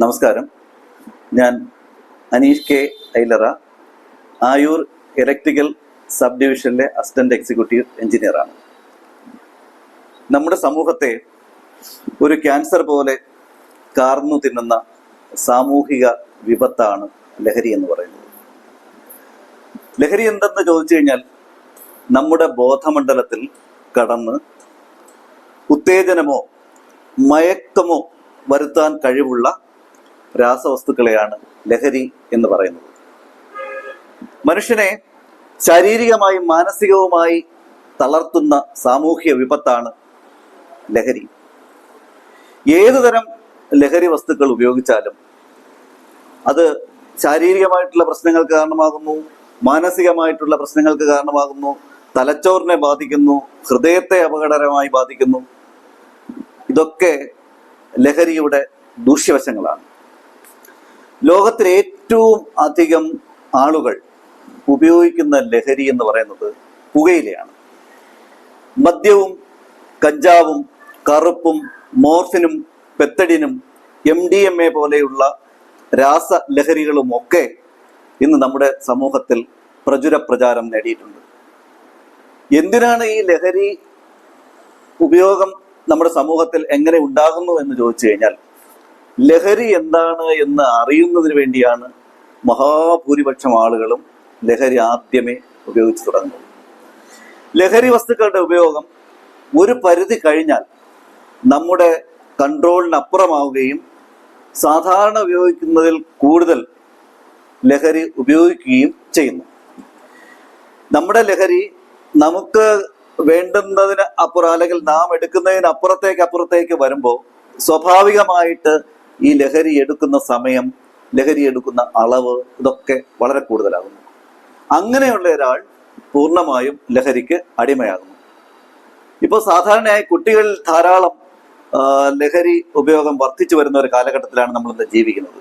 നമസ്കാരം. ഞാൻ Anish K Ailara Ayoor electrical sub ഡിവിഷനിലെ അസിസ്റ്റന്റ് എക്സിക്യൂട്ടീവ് എഞ്ചിനീയറാണ് നമ്മുടെ സമൂഹത്തെ ഒരു ക്യാൻസർ പോലെ കാർന്നു തിന്നുന്ന സാമൂഹിക വിപത്താണ് ലഹരി എന്ന് പറയുന്നത്. ലഹരി എന്തെന്ന് ചോദിച്ചു കഴിഞ്ഞാൽ നമ്മുടെ ബോധമണ്ഡലത്തിൽ കടന്ന് ഉത്തേജനമോ മയക്കമോ വരുത്താൻ കഴിവുള്ള രാസവസ്തുക്കളെയാണ് ലഹരി എന്ന് പറയുന്നത്. മനുഷ്യനെ ശാരീരികമായും മാനസികവുമായി തളർത്തുന്ന സാമൂഹ്യ വിപത്താണ് ലഹരി. ഏതുതരം ലഹരി വസ്തുക്കൾ ഉപയോഗിച്ചാലും അത് ശാരീരികമായിട്ടുള്ള പ്രശ്നങ്ങൾക്ക് കാരണമാകുന്നു മാനസികമായിട്ടുള്ള പ്രശ്നങ്ങൾക്ക് കാരണമാകുന്നു തലച്ചോറിനെ ബാധിക്കുന്നു ഹൃദയത്തെ അപകടകരമായി ബാധിക്കുന്നു. ഇതൊക്കെ ലഹരിയുടെ ദൂഷ്യവശങ്ങളാണ്. ലോകത്തിലെ ഏറ്റവും അധികം ആളുകൾ ഉപയോഗിക്കുന്ന ലഹരി എന്ന് പറയുന്നത് പുകയിലയാണ്. മദ്യവും കഞ്ചാവും കറുപ്പും മോർഫിനും പെത്തഡിനും എം ഡി എം എ പോലെയുള്ള രാസലഹരികളും ഒക്കെ ഇന്ന് നമ്മുടെ സമൂഹത്തിൽ പ്രചുര പ്രചാരം നേടിയിട്ടുണ്ട്. എന്തിനാണ് ഈ ലഹരി ഉപയോഗം നമ്മുടെ സമൂഹത്തിൽ എങ്ങനെ ഉണ്ടാകുന്നു എന്ന് ചോദിച്ചു കഴിഞ്ഞാൽ ലഹരി എന്താണ് എന്ന് അറിയുന്നതിന് വേണ്ടിയാണ് മഹാഭൂരിപക്ഷം ആളുകളും ലഹരി ആദ്യമേ ഉപയോഗിച്ചു തുടങ്ങുന്നത്. ലഹരി വസ്തുക്കളുടെ ഉപയോഗം ഒരു പരിധി കഴിഞ്ഞാൽ നമ്മുടെ കൺട്രോളിനപ്പുറമാവുകയും സാധാരണ ഉപയോഗിക്കുന്നതിൽ കൂടുതൽ ലഹരി ഉപയോഗിക്കുകയും ചെയ്യുന്നു. നമ്മുടെ ലഹരി നമുക്ക് വേണ്ടുന്നതിന് അപ്പുറം അല്ലെങ്കിൽ നാം എടുക്കുന്നതിന് അപ്പുറത്തേക്ക് അപ്പുറത്തേക്ക് വരുമ്പോൾ സ്വാഭാവികമായിട്ട് ഈ ലഹരി എടുക്കുന്ന സമയം ലഹരി എടുക്കുന്ന അളവ് ഇതൊക്കെ വളരെ കൂടുതലാകുന്നു. അങ്ങനെയുള്ള ഒരാൾ പൂർണമായും ലഹരിക്ക് അടിമയാകുന്നു. ഇപ്പോൾ സാധാരണയായി കുട്ടികളിൽ ധാരാളം ലഹരി ഉപയോഗം വർദ്ധിച്ചു വരുന്ന ഒരു കാലഘട്ടത്തിലാണ് നമ്മൾ ഇന്ന് ജീവിക്കുന്നത്.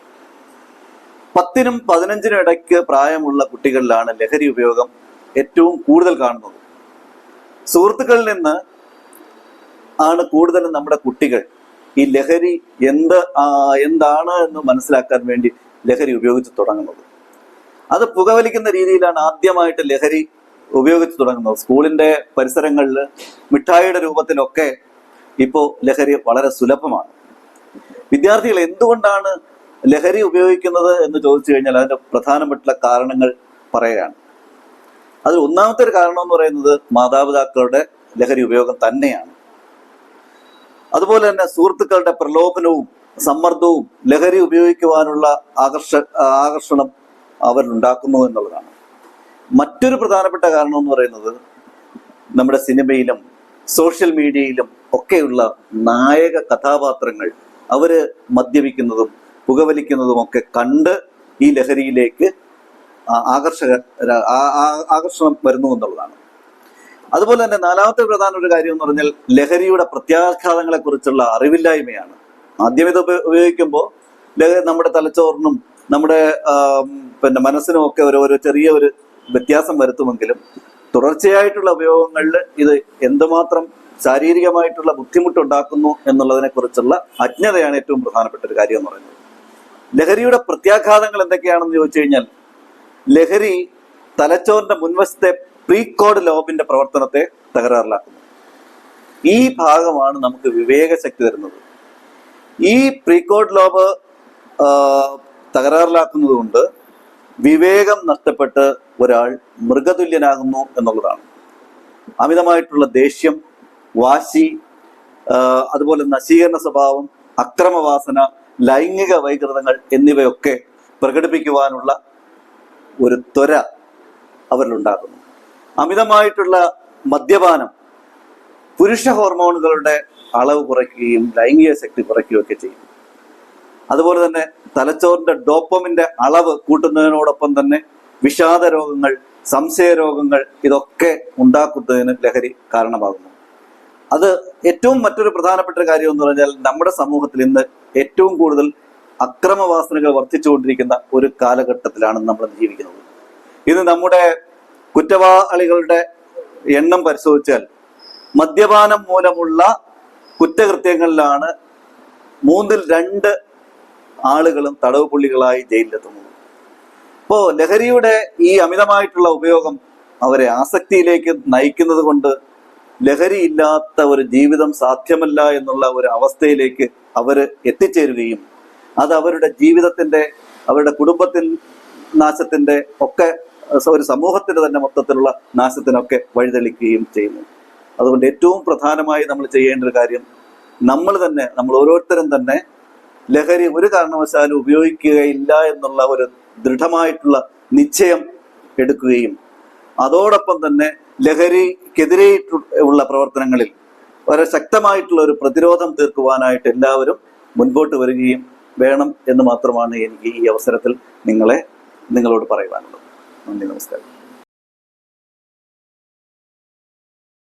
പത്തിനും പതിനഞ്ചിനും ഇടയ്ക്ക് പ്രായമുള്ള കുട്ടികളിലാണ് ലഹരി ഉപയോഗം ഏറ്റവും കൂടുതൽ കാണുന്നത്. സുഹൃത്തുക്കളിൽ നിന്ന് ആണ് കൂടുതലും നമ്മുടെ കുട്ടികൾ ഈ ലഹരി എന്ത് എന്താണ് എന്ന് മനസ്സിലാക്കാൻ വേണ്ടി ലഹരി ഉപയോഗിച്ച് തുടങ്ങുന്നത്. അത് പുകവലിക്കുന്ന രീതിയിലാണ് ആദ്യമായിട്ട് ലഹരി ഉപയോഗിച്ച് തുടങ്ങുന്നത്. സ്കൂളിന്റെ പരിസരങ്ങളിൽ മിഠായിയുടെ രൂപത്തിലൊക്കെ ഇപ്പോൾ ലഹരി വളരെ സുലഭമാണ്. വിദ്യാർത്ഥികൾ എന്തുകൊണ്ടാണ് ലഹരി ഉപയോഗിക്കുന്നത് എന്ന് ചോദിച്ചു കഴിഞ്ഞാൽ അതിന്റെ പ്രധാനപ്പെട്ട കാരണങ്ങൾ പറയുകയാണ്. അതിൽ ഒന്നാമത്തെ ഒരു കാരണം എന്ന് പറയുന്നത് മാതാപിതാക്കളുടെ ലഹരി ഉപയോഗം തന്നെയാണ്. അതുപോലെ തന്നെ സുഹൃത്തുക്കളുടെ പ്രലോഭനവും സമ്മർദ്ദവും ലഹരി ഉപയോഗിക്കുവാനുള്ള ആകർഷ ആകർഷണം അവരുണ്ടാക്കുന്നു എന്നുള്ളതാണ്. മറ്റൊരു പ്രധാനപ്പെട്ട കാരണം എന്ന് പറയുന്നത് നമ്മുടെ സിനിമയിലും സോഷ്യൽ മീഡിയയിലും ഒക്കെയുള്ള നായക കഥാപാത്രങ്ങൾ അവർ മദ്യപിക്കുന്നതും പുകവലിക്കുന്നതും ഒക്കെ കണ്ട് ഈ ലഹരിയിലേക്ക് ആകർഷക ആകർഷണം വരുന്നു എന്നുള്ളതാണ്. അതുപോലെ തന്നെ നാലാമത്തെ പ്രധാന ഒരു കാര്യം എന്ന് പറഞ്ഞാൽ ലഹരിയുടെ പ്രത്യാഘാതങ്ങളെ കുറിച്ചുള്ള അറിവില്ലായ്മയാണ്. ആദ്യം ഇത് ഉപയോഗിക്കുമ്പോൾ ലഹരി നമ്മുടെ തലച്ചോറിനും നമ്മുടെ പിന്നെ മനസ്സിനും ഒക്കെ ഒരു ഒരു ചെറിയ ഒരു വ്യത്യാസം വരുത്തുമെങ്കിലും തുടർച്ചയായിട്ടുള്ള ഉപയോഗങ്ങളിൽ ഇത് എന്തുമാത്രം ശാരീരികമായിട്ടുള്ള ബുദ്ധിമുട്ടുണ്ടാക്കുന്നു എന്നുള്ളതിനെ കുറിച്ചുള്ള അജ്ഞതയാണ് ഏറ്റവും പ്രധാനപ്പെട്ട ഒരു കാര്യം എന്ന് പറയുന്നത്. ലഹരിയുടെ പ്രത്യാഘാതങ്ങൾ എന്തൊക്കെയാണെന്ന് ചോദിച്ചു കഴിഞ്ഞാൽ ലഹരി തലച്ചോറിന്റെ മുൻവശത്തെ പ്രീകോഡ് ലോബിന്റെ പ്രവർത്തനത്തെ തകരാറിലാക്കുന്നു. ഈ ഭാഗമാണ് നമുക്ക് വിവേകശക്തി തരുന്നത്. ഈ പ്രീകോഡ് ലോബ് തകരാറിലാക്കുന്നത് കൊണ്ട് വിവേകം നഷ്ടപ്പെട്ട് ഒരാൾ മൃഗതുല്യനാകുന്നു എന്നുള്ളതാണ്. അമിതമായിട്ടുള്ള ദേഷ്യം വാശി അതുപോലെ നശീകരണ സ്വഭാവം അക്രമവാസന ലൈംഗിക വൈകൃതങ്ങൾ എന്നിവയൊക്കെ പ്രകടിപ്പിക്കുവാനുള്ള ഒരു ത്വര അവരിലുണ്ടാകുന്നു അമിതമായിട്ടുള്ള മദ്യപാനം പുരുഷ ഹോർമോണുകളുടെ അളവ് കുറയ്ക്കുകയും ലൈംഗിക ശക്തി കുറയ്ക്കുകയും ഒക്കെ ചെയ്യും. അതുപോലെ തന്നെ തലച്ചോറിന്റെ ഡോപ്പമിന്റെ അളവ് കൂട്ടുന്നതിനോടൊപ്പം തന്നെ വിഷാദ രോഗങ്ങൾ സംശയ രോഗങ്ങൾ ഇതൊക്കെ ഉണ്ടാക്കുന്നതിന് ലഹരി കാരണമാകുന്നു. അത് ഏറ്റവും മറ്റൊരു പ്രധാനപ്പെട്ട കാര്യം എന്ന് പറഞ്ഞാൽ നമ്മുടെ സമൂഹത്തിൽ ഇന്ന് ഏറ്റവും കൂടുതൽ അക്രമവാസനകൾ വർദ്ധിച്ചുകൊണ്ടിരിക്കുന്ന ഒരു കാലഘട്ടത്തിലാണ് നമ്മൾ ജീവിക്കുന്നത്. ഇന്ന് നമ്മുടെ കുറ്റവാളികളുടെ എണ്ണം പരിശോധിച്ചാൽ മദ്യപാനം മൂലമുള്ള കുറ്റകൃത്യങ്ങളിലാണ് മൂന്നിൽ രണ്ട് ആളുകളും തടവ് പുള്ളികളായി ജയിലിലെത്തുന്നത്. അപ്പോ ലഹരിയുടെ ഈ അമിതമായിട്ടുള്ള ഉപയോഗം അവരെ ആസക്തിയിലേക്ക് നയിക്കുന്നത് കൊണ്ട് ലഹരി ഇല്ലാത്ത ഒരു ജീവിതം സാധ്യമല്ല എന്നുള്ള ഒരു അവസ്ഥയിലേക്ക് അവർ എത്തിച്ചേരുകയും അത് അവരുടെ ജീവിതത്തിന്റെ അവരുടെ കുടുംബത്തിൽ നാശത്തിന്റെ ഒക്കെ ഒരു സമൂഹത്തിന്റെ തന്നെ മൊത്തത്തിലുള്ള നാശത്തിനൊക്കെ വഴിതെളിക്കുകയും ചെയ്യുന്നു. അതുകൊണ്ട് ഏറ്റവും പ്രധാനമായി നമ്മൾ ചെയ്യേണ്ട ഒരു കാര്യം നമ്മൾ തന്നെ നമ്മൾ ഓരോരുത്തരും തന്നെ ലഹരി ഒരു കാരണവശാലും ഉപയോഗിക്കുകയില്ല എന്നുള്ള ഒരു ദൃഢമായിട്ടുള്ള നിശ്ചയം എടുക്കുകയും അതോടൊപ്പം തന്നെ ലഹരിക്കെതിരെ ഉള്ള പ്രവർത്തനങ്ങളിൽ വളരെ ശക്തമായിട്ടുള്ള ഒരു പ്രതിരോധം തീർക്കുവാനായിട്ട് എല്ലാവരും മുൻപോട്ട് വരികയും വേണം എന്ന് മാത്രമാണ് എനിക്ക് ഈ അവസരത്തിൽ നിങ്ങളെ നിങ്ങളോട് പറയുവാനുള്ളത്. നന്ദി നമസ്കാരം